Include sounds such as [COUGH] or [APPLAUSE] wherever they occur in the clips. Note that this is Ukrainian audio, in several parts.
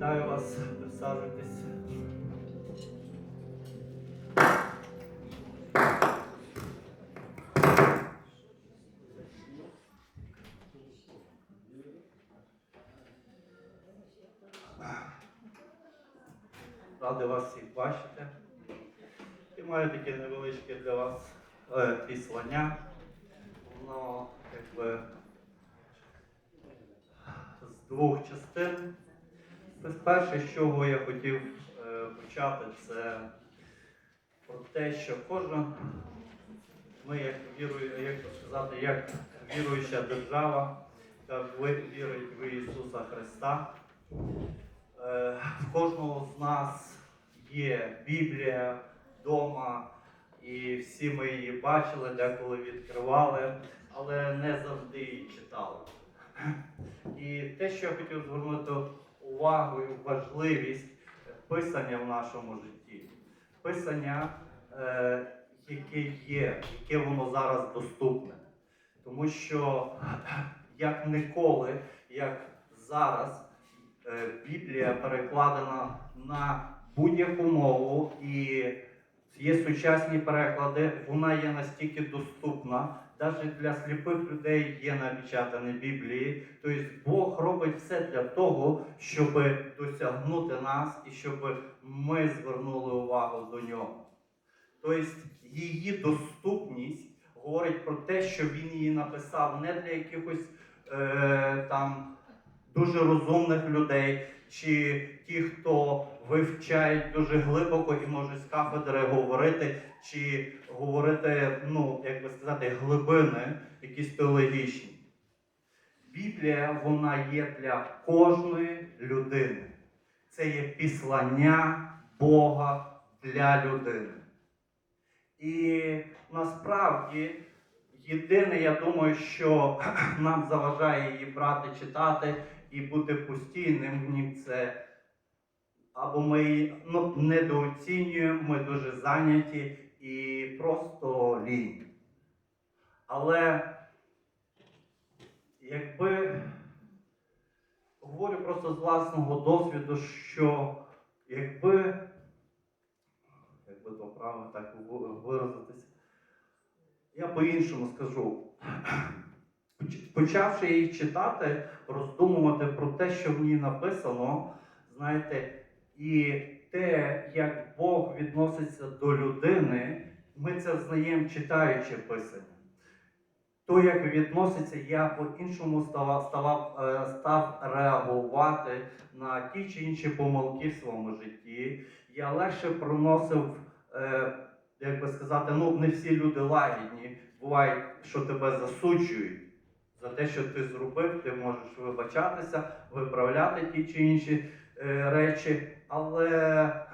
Вітаю вас, присаджуйтесь. Радий вас всіх бачити. І маю таке невеличке для вас е, післання. Воно якби з двох частин. Ось Перше, з чого я хотів е, почати, це про те, що кожен, ми як вірую, як сказати, як віруюча держава, яка ви- вірить в Ісуса Христа. Е, В кожного з нас є Біблія вдома, і всі ми її бачили, деколи відкривали, але не завжди її читали. І те, що я хотів звернути увагу і важливість писання в нашому житті. Писання, е, яке є, яке воно зараз доступне. Тому що як ніколи, як зараз, е, Біблія перекладена на будь-яку мову і є сучасні переклади, вона є настільки доступна, навіть для сліпих людей є напечатані Біблії. Тобто Бог робить все для того, щоб досягнути нас і щоб ми звернули увагу до нього. Тобто її доступність говорить про те, що він її написав не для якихось е, там дуже розумних людей, чи ті, хто вивчають дуже глибоко і можуть з кафедри говорити, чи говорити, ну, як би сказати, глибини, якісь теологічні. Біблія вона є для кожної людини. Це є післання Бога для людини. І насправді єдине, я думаю, що [CLEARS THROAT] нам заважає її брати, читати і бути постійним це або ми ну, недооцінюємо, ми дуже зайняті і просто лінь. Але якби говорю просто з власного досвіду, що якби, якби то правильно так ви- виразитись, я по-іншому скажу. Поч- Почавши її читати, роздумувати про те, що в ній написано, знаєте, і те, як Бог відноситься до людини, ми це взнаємо читаючи писання. То, як відноситься, я по-іншому став, став, е, став реагувати на ті чи інші помилки в своєму житті. Я легше проносив, е, як би сказати, ну не всі люди лагідні. Буває, що тебе засуджують за те, що ти зробив, ти можеш вибачатися, виправляти ті чи інші е, речі, але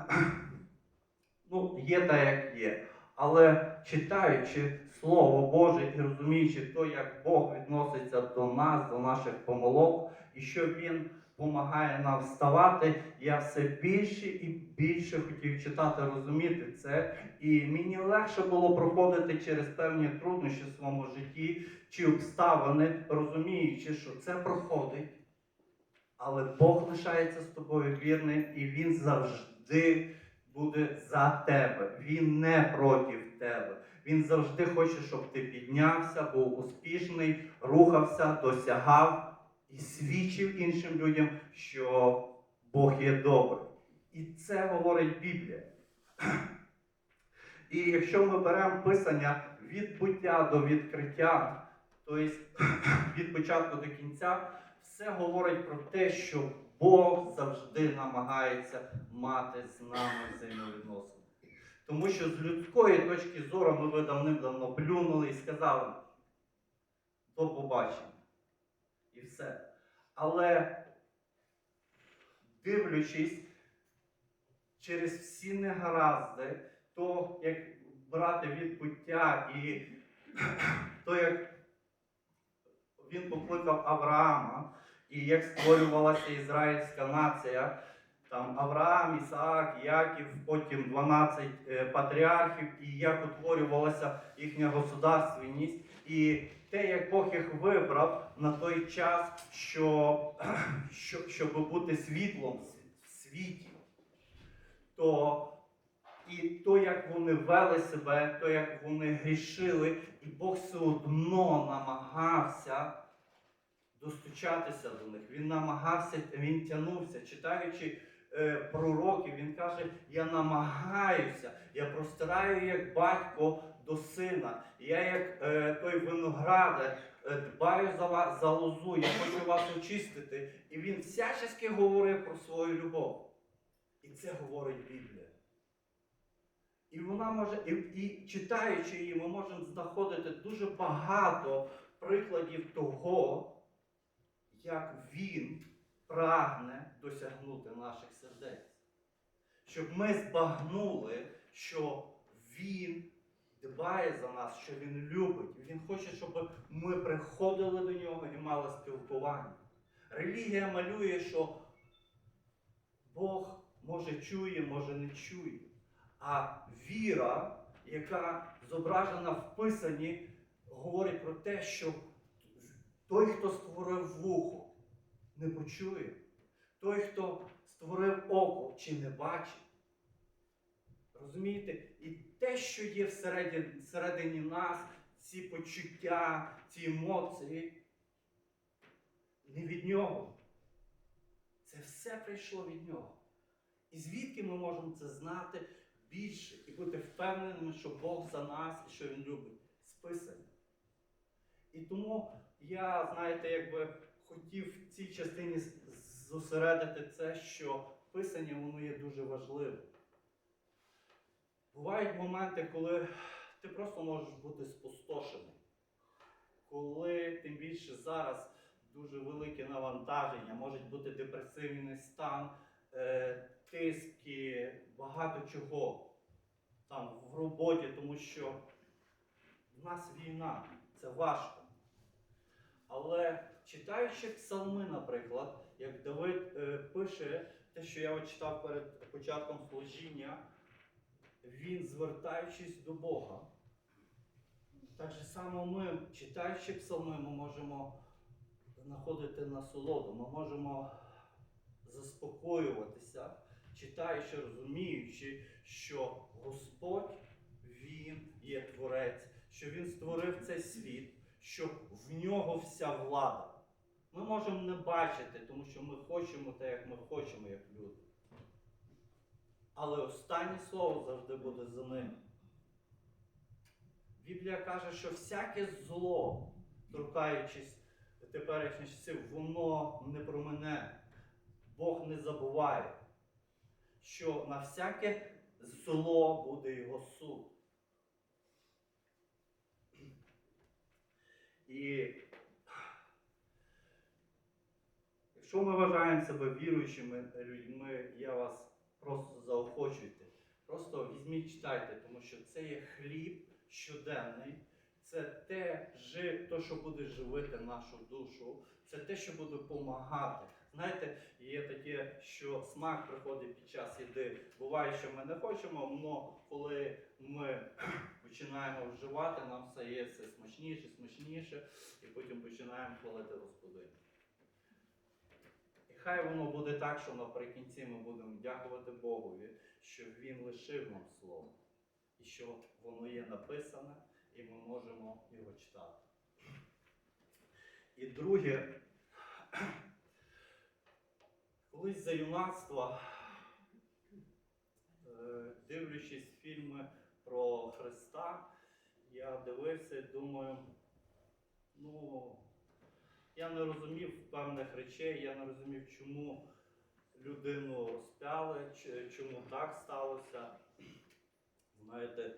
[CLEARS THROAT] ну, є так, як є. Але читаючи Слово Боже і розуміючи то, як Бог відноситься до нас, до наших помилок, і що Він допомагає нам вставати, я все більше і більше хотів читати, розуміти це. І мені легше було проходити через певні труднощі в своєму житті чи обставини, розуміючи, що це проходить. Але Бог лишається з тобою вірним, і Він завжди буде за тебе. Він не проти тебе. Він завжди хоче, щоб ти піднявся, був успішний, рухався, досягав і свідчив іншим людям, що Бог є добрий. І це говорить Біблія. І якщо ми беремо писання від буття до відкриття, тобто від початку до кінця, все говорить про те, що Бог завжди намагається мати з нами взаємовідносини. Тому що з людської точки зору ми би давним-давно плюнули і сказали до побачення. І все. Але дивлячись через всі негаразди, то як брати від буття і [CLEARS THROAT] то, як він покликав Авраама, і як створювалася ізраїльська нація, там Авраам, Ісаак, Яків, потім 12 е, патріархів, і як утворювалася їхня государственність, і те, як Бог їх вибрав на той час, що, [CLEARS THROAT] що, щоб бути світлом в світі, то і то, як вони вели себе, то, як вони грішили, і Бог все одно намагався достучатися до них. Він намагався, він тягнувся, читаючи е, пророків, він каже: Я намагаюся, я простираю як батько до сина. Я як е, той виноградар е, дбаю за вас за лозу, я хочу вас очистити. І він всячески говорив про свою любов. І це говорить Біблія. І вона може, і, і читаючи її, ми можемо знаходити дуже багато прикладів того, як він прагне досягнути наших сердець. Щоб ми збагнули, що він дбає за нас, що він любить. Він хоче, щоб ми приходили до нього і мали спілкування. Релігія малює, що Бог може чує, може не чує. А віра, яка зображена в Писанні, говорить про те, що той, хто створив вухо, не почує. Той, хто створив око, чи не бачить. Розумієте? І те, що є всередині, всередині нас, ці почуття, ці емоції, не від нього. Це все прийшло від нього. І звідки ми можемо це знати більше і бути впевненими, що Бог за нас і що Він любить? Списання. І тому я, знаєте, якби хотів в цій частині зосередити це, що писання воно є дуже важливим. Бувають моменти, коли ти просто можеш бути спустошений. Коли тим більше зараз дуже велике навантаження, може бути депресивний стан, е, тиски, багато чого там в роботі, тому що в нас війна, це важко. Але читаючи псалми, наприклад, як Давид е, пише те, що я читав перед початком служіння, він, звертаючись до Бога, так же само ми, читаючи псалми, ми можемо знаходити насолоду, ми можемо заспокоюватися, читаючи, розуміючи, що Господь Він є творець, що Він створив цей світ, що в нього вся влада. Ми можемо не бачити, тому що ми хочемо те, як ми хочемо, як люди. Але останнє слово завжди буде за ним. Біблія каже, що всяке зло, торкаючись теперішніх часів, воно не про мене. Бог не забуває, що на всяке зло буде його суд. І якщо ми вважаємо себе віруючими людьми, я вас просто заохочуйте. Просто візьміть, читайте, тому що це є хліб щоденний, це те, то, що буде живити нашу душу, це те, що буде допомагати. Знаєте, є таке, що смак приходить під час їди. Буває, що ми не хочемо, але коли ми [CLEARS THROAT] починаємо вживати, нам стає все смачніше, смачніше, і потім починаємо хвалити Господиня. Хай воно буде так, що наприкінці ми будемо дякувати Богові, що Він лишив нам слово, і що воно є написане, і ми можемо його читати. І друге, [CLEARS THROAT] колись за юнацтва, е, дивлячись фільми про Христа, я дивився і думаю, ну, я не розумів певних речей, я не розумів, чому людину чи- чому так сталося. Знаєте,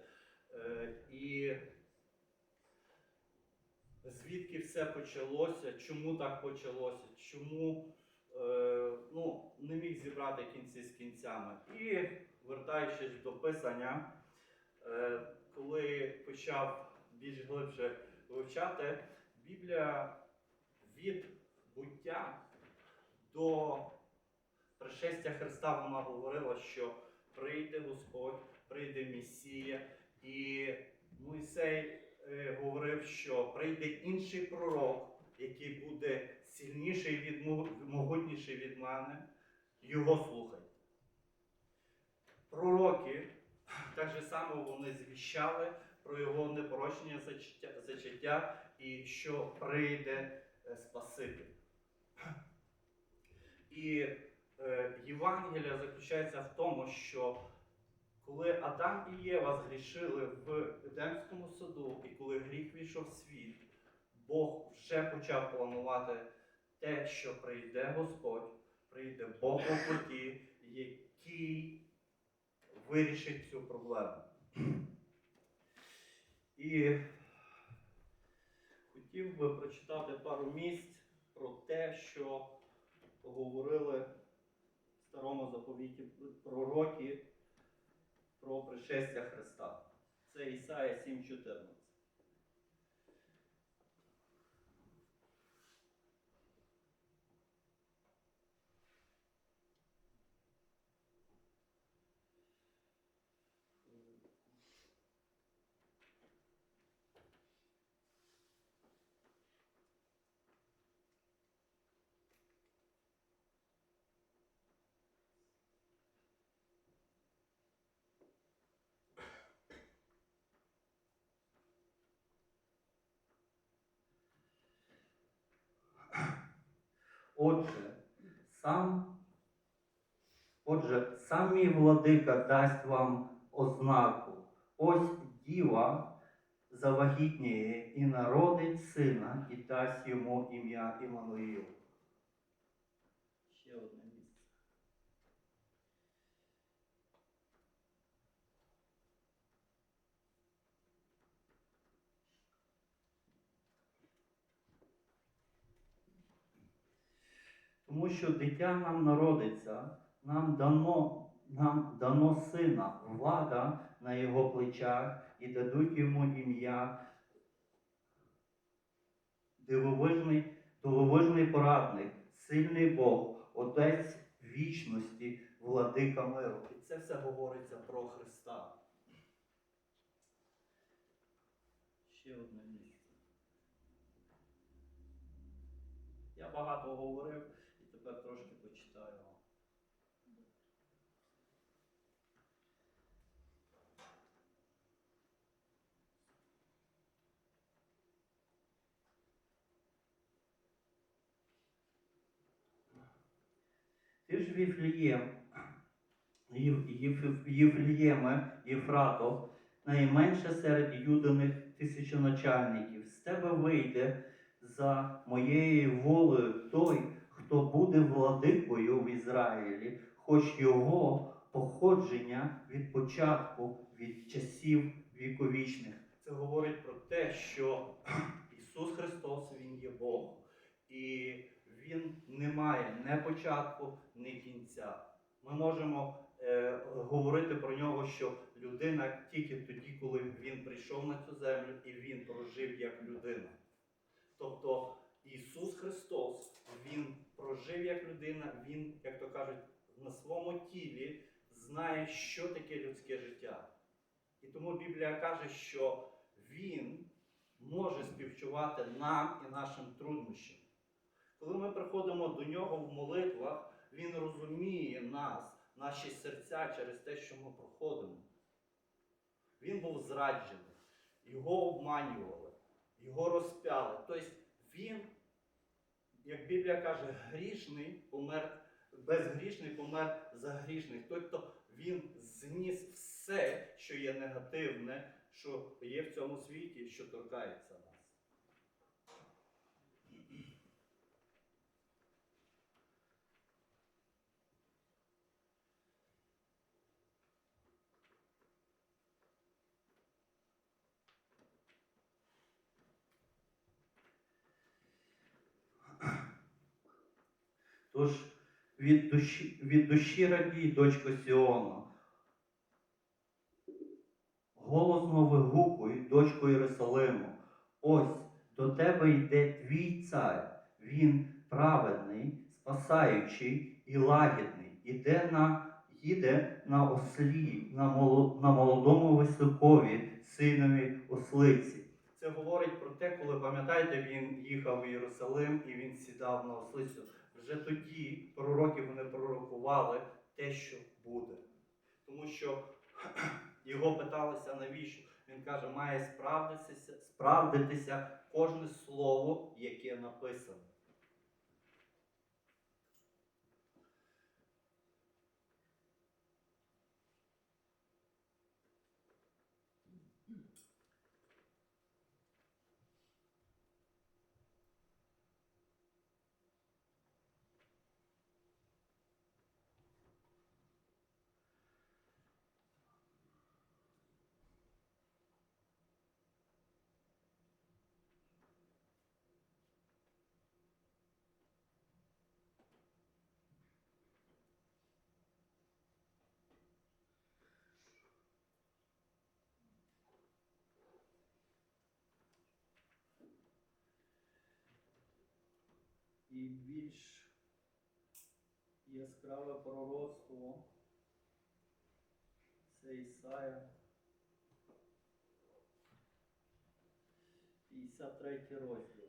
е, і звідки все почалося, чому так почалося, чому е, ну, не міг зібрати кінці з кінцями. І вертаючись до писання, е, коли почав більш глибше вивчати, Біблія від буття до пришестя Христа вона говорила, що прийде Господь, прийде Месія, і Мойсей е, говорив, що прийде інший пророк, який буде сильніший від могутніший від мене. Його слухайте. пророки так же само вони звіщали про його непорочення зачаття, і що прийде Спаситель. І е, Євангелія заключається в тому, що коли Адам і Єва згрішили в Едемському саду, і коли гріх війшов в світ, Бог вже почав планувати те, що прийде Господь, прийде Бог у плоті, який вирішить цю проблему. І хотів би прочитати пару місць про те, що говорили в старому заповіті пророки про пришестя Христа. Це Ісая 7.14. Отже, сам, отже, сам мій владика дасть вам ознаку. Ось діва завагітніє і народить сина, і дасть йому ім'я Іммануїл. Ще одне місце. Тому що дитя нам народиться, нам дано, нам дано сина, влада на його плечах, і дадуть йому ім'я дивовижний, дивовижний порадник, сильний Бог, Отець вічності, владика миру. І це все говориться про Христа. Ще одне місце. Я багато говорив і тепер трошки почитаю. вам. Ти ж Віфлієм, Єфлієме, Єфрато, найменше серед юданих тисячоначальників. З тебе вийде за моєю волею той, хто буде владикою в Ізраїлі, хоч його походження від початку, від часів віковічних. Це говорить про те, що [CLEARS THROAT] Ісус Христос Він є Бог, і Він не має не початку, ні кінця. Ми можемо е, говорити про нього, що людина тільки тоді, коли він прийшов на цю землю і він прожив як людина. Тобто Ісус Христос, Він прожив як людина, Він, як то кажуть, на своєму тілі знає, що таке людське життя. І тому Біблія каже, що Він може співчувати нам і нашим труднощам. Коли ми приходимо до нього в молитвах, Він розуміє нас, наші серця через те, що ми проходимо. Він був зраджений, його обманювали, його розпяли. Тобто він, як Біблія каже, грішний помер, безгрішний помер за грішних. Тобто він зніс все, що є негативне, що є в цьому світі, що торкається нас. Тож від душі, від душі радій, дочко Сіона. Голосно вигукуй, дочко Єрусалиму. Ось до тебе йде твій цар. Він праведний, спасаючий і лагідний. Іде на, їде на ослі, на, моло- на молодому високові, синові ослиці. Це говорить про те, коли пам'ятаєте, він їхав в Єрусалим і він сідав на ослицю. Вже тоді пророки вони пророкували те, що буде. Тому що [CLEARS THROAT] його питалися навіщо. Він каже, має справдитися, справдитися кожне слово, яке написано. І більш яскраве пророцтво це Ісая. 53 розділ.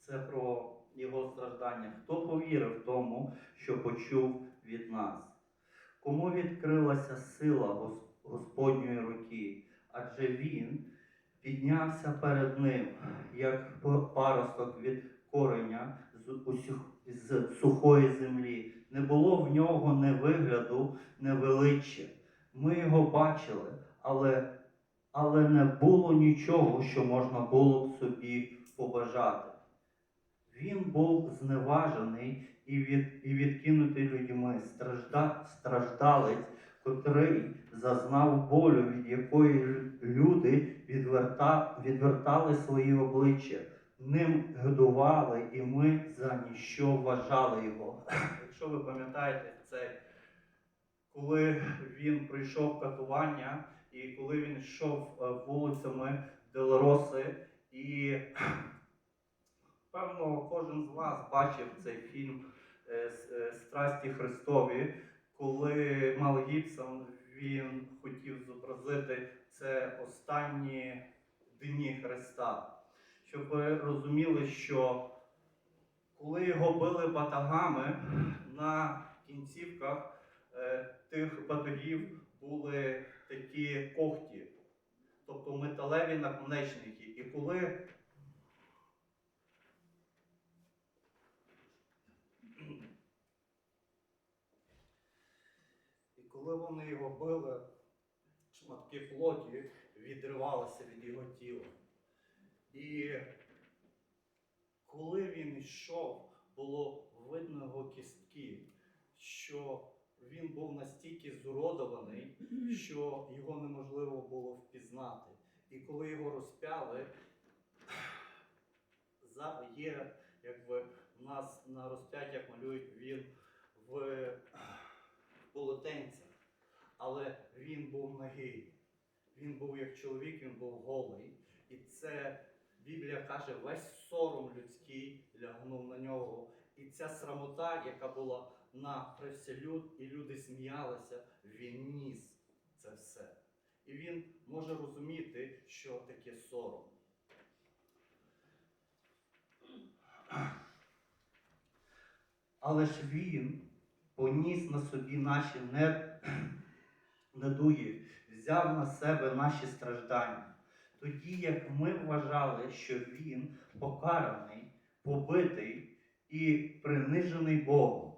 Це про його страждання. Хто повірив тому, що почув від нас? Кому відкрилася сила Господньої руки? Адже він піднявся перед ним, як паросток від кореня з, усіх, з сухої землі. Не було в нього не вигляду, не величчя. Ми його бачили, але, але не було нічого, що можна було б собі побажати. Він був зневажений і, від, і відкинутий людьми, стражда, страждалець, котрий зазнав болю, від якої люди відверта, відвертали свої обличчя. Ним годували, і ми за ніщо вважали його. Якщо ви пам'ятаєте цей, коли він прийшов катування, і коли він йшов е, вулицями Делороси, і певно кожен з вас бачив цей фільм е, е, Страсті Христові, коли Мел Гібсон він хотів зобразити це останні дні Христа. Щоб ви розуміли, що коли його били батагами, на кінцівках е, тих батогів були такі когті, тобто металеві наконечники. І коли І коли вони його били, шматки плоті відривалися від його тіла. І коли він йшов, було видно його кістки, що він був настільки зуродований, що його неможливо було впізнати. І коли його розпяли, є, якби в нас на розп'яттях малюють він в полотенцях, але він був нагий. Він був як чоловік, він був голий. І це Біблія каже, весь сором людський лягнув на нього. І ця срамота, яка була на привселюд, і люди сміялися, він ніс це все. І він може розуміти, що таке сором. Але ж він поніс на собі наші не- недуги, взяв на себе наші страждання. Тоді як ми вважали, що він покараний, побитий і принижений Богом,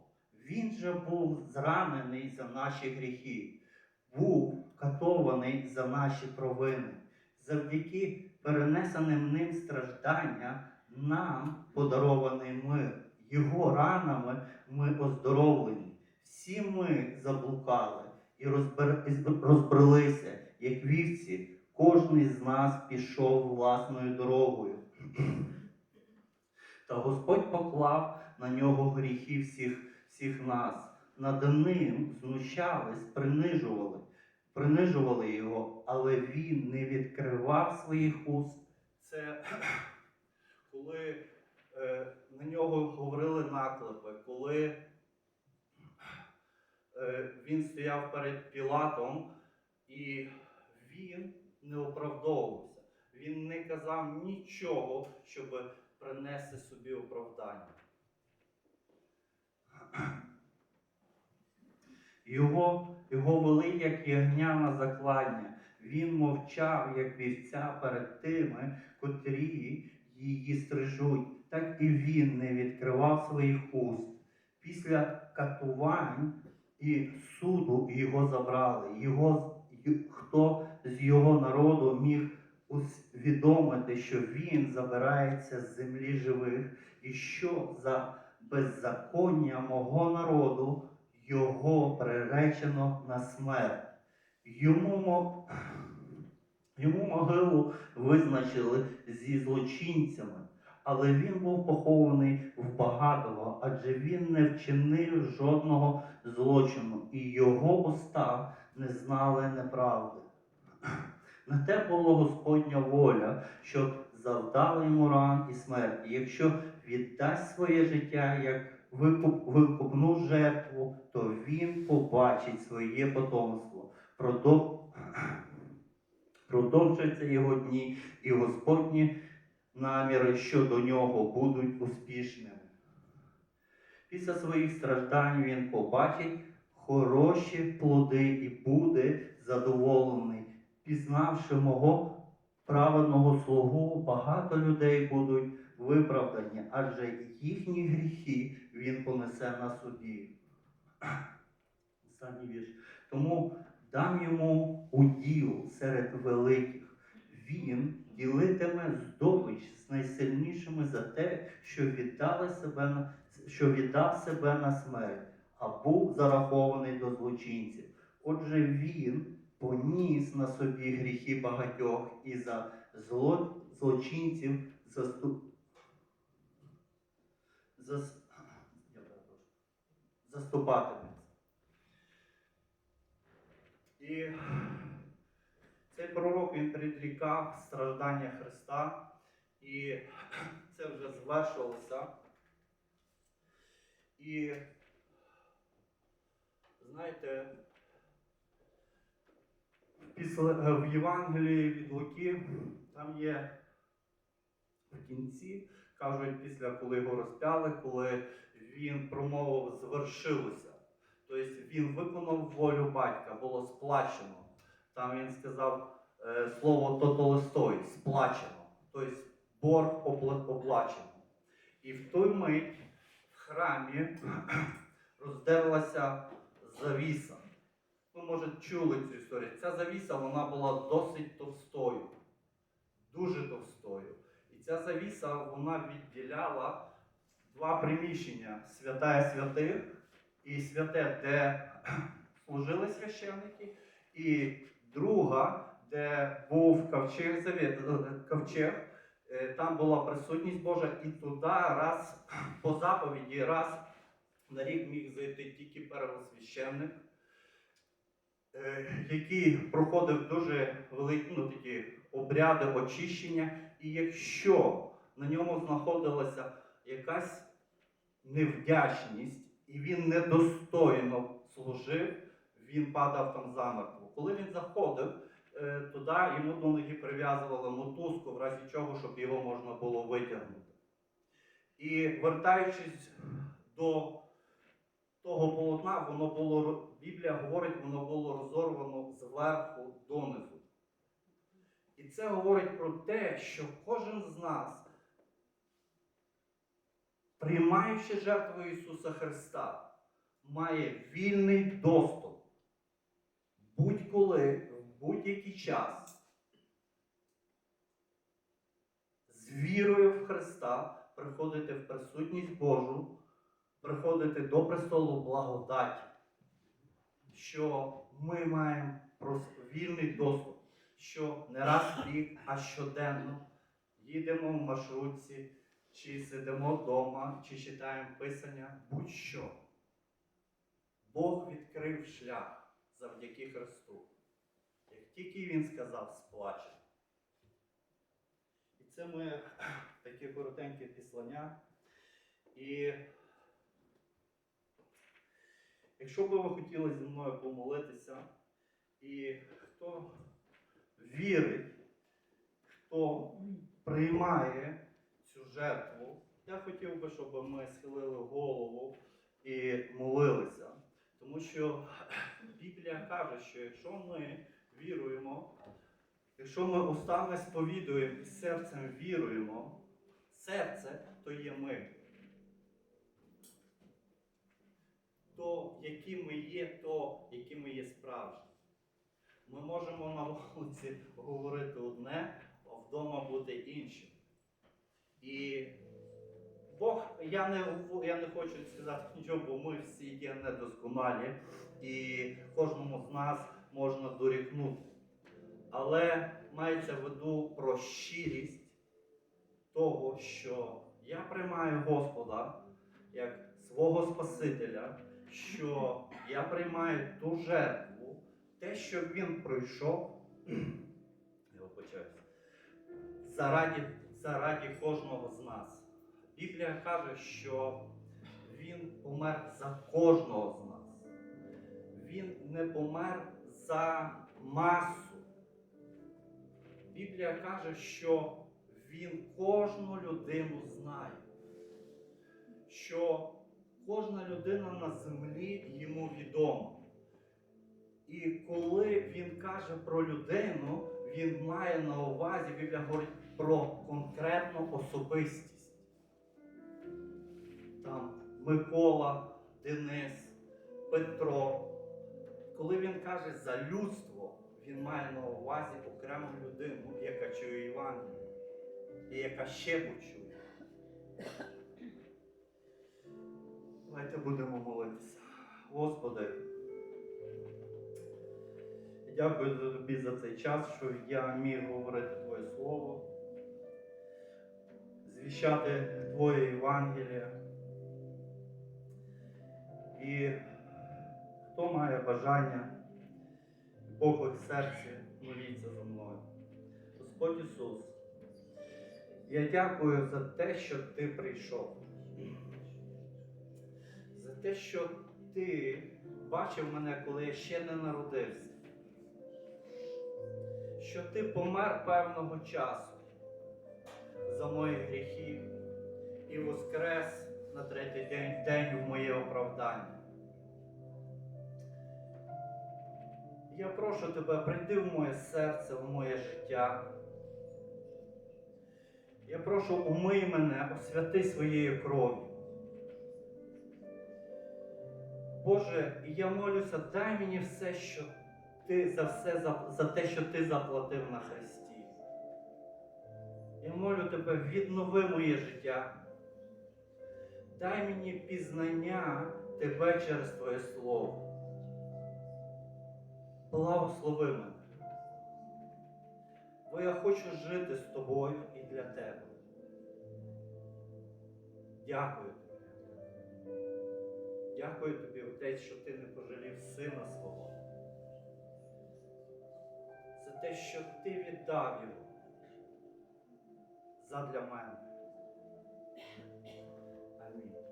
він же був зранений за наші гріхи, був катований за наші провини. Завдяки перенесеним ним страждання нам подарований мир. Його ранами ми оздоровлені. Всі ми заблукали і розбрелися, як вівці. Кожний з нас пішов власною дорогою. Та Господь поклав на нього гріхи всіх, всіх нас. Над ним знущались, принижували, принижували його, але він не відкривав своїх уст. Це [CLEARS THROAT] коли е, на нього говорили наклепи, коли він стояв перед Пілатом, і він не оправдовувався. Він не казав нічого, щоб принести собі оправдання. Його, його вели, як ягня на закладня. Він мовчав, як вівця перед тими, котрі її стрижуть. Так і він не відкривав своїх уст. Після катувань і суду його забрали. Його, хто з його народу міг усвідомити, що він забирається з землі живих, і що за беззаконня мого народу його приречено на смерть. Йому, йому могилу визначили зі злочинцями, але він був похований в багатого, адже він не вчинив жодного злочину, і його уста не знали неправди. На те була Господня воля, щоб завдали йому ран і смерті. Якщо віддасть своє життя як викуп, викупну жертву, то він побачить своє потомство. Продов... [CLEARS THROAT] Продовжаться його дні, і Господні наміри щодо нього будуть успішними. Після своїх страждань він побачить хороші плоди і буде задоволений. Пізнавши мого праведного слугу, багато людей будуть виправдані, адже їхні гріхи він понесе на собі. Тому дам йому уділ серед великих. Він ділитиме здобич з найсильнішими за те, що віддали себе на що віддав себе на смерть, а був зарахований до злочинців. Отже, він поніс на собі гріхи багатьох і за зло, злочинців заступ... зас... заступатиметься. І цей пророк він предрікав страждання Христа, і [CLEARS THROAT] це вже звершилося. І знаєте, після, е, в Євангелії від Луки там є в кінці, кажуть, після коли його розпяли, коли він промовив звершилося. Тобто він виконав волю батька, було сплачено. Там він сказав е, слово тотолистой, сплачено. Тобто борг оплачено. І в той мить в храмі [CLEARS THROAT] роздерлася завіса. Ви, може, чули цю історію. Ця завіса вона була досить товстою, дуже товстою. І ця завіса вона відділяла два приміщення святая святих і святе, де [CLEARS THROAT] служили священники, і друга, де був ковчег, е, ковчег е, там була присутність Божа, і туди раз [CLEARS THROAT] по заповіді, раз на рік міг зайти тільки первосвященник, е, який проходив дуже великі ну, такі обряди очищення. І якщо на ньому знаходилася якась невдячність, і він недостойно служив, він падав там замертво. Коли він заходив, е, туди йому до ноги прив'язували мотузку, в разі чого, щоб його можна було витягнути. І вертаючись до того полотна, воно було, Біблія говорить, воно було розорвано зверху донизу. І це говорить про те, що кожен з нас, приймаючи жертву Ісуса Христа, має вільний доступ будь-коли, в будь-який час з вірою в Христа приходити в присутність Божу, приходити до престолу благодаті, що ми маємо вільний доступ, що не раз в рік, а щоденно їдемо в маршрутці, чи сидимо вдома, чи читаємо писання, будь-що. Бог відкрив шлях завдяки Христу. Як тільки Він сказав, сплачено. І це ми [CLEARS THROAT] таке коротеньке післання. І якщо би ви хотіли зі мною помолитися, і хто вірить, хто приймає цю жертву, я хотів би, щоб ми схилили голову і молилися. Тому що Біблія каже, що якщо ми віруємо, якщо ми устами сповідуємо і серцем віруємо, серце то є ми. То, які ми є, то, які ми є справжні. Ми можемо на вулиці говорити одне, а вдома бути іншим. І Бог, я не, я не хочу сказати нічого, бо ми всі є недосконалі, і кожному з нас можна дорікнути. Але мається в виду про щирість того, що я приймаю Господа як свого Спасителя, що я приймаю ту жертву, те, що Він пройшов, [CLEARS THROAT] вибачаюся, заради, заради кожного з нас. Біблія каже, що Він помер за кожного з нас. Він не помер за масу. Біблія каже, що Він кожну людину знає, що кожна людина на землі йому відома. І коли він каже про людину, він має на увазі, Біблія говорить про конкретну особистість. Там Микола, Денис, Петро. Коли він каже за людство, він має на увазі окрему людину, яка чує Євангеліє, і яка ще почує. Давайте будемо молитися. Господи, дякую тобі за цей час, що я міг говорити Твоє Слово, звіщати Твоє Євангеліє. І хто має бажання, Бог в серці, моліться за мною. Господь Ісус, я дякую за те, що Ти прийшов. За те, що Ти бачив мене, коли я ще не народився. Що Ти помер певного часу за мої гріхи і воскрес на третій день, день в моє оправдання. Я прошу тебе, прийди в моє серце, в моє життя. Я прошу, умий мене, освяти своєю кров'ю. Боже, я молюся, дай мені все, що ти за все за, за те, що ти заплатив на Христі. Я молю тебе, віднови моє життя. Дай мені пізнання тебе через Твоє Слово. Благослови мене. Бо я хочу жити з тобою і для тебе. Дякую тобі. Дякую тобі, Отець, що ти не пожалів сина свого. За те, що ти віддав його задля мене. Amen.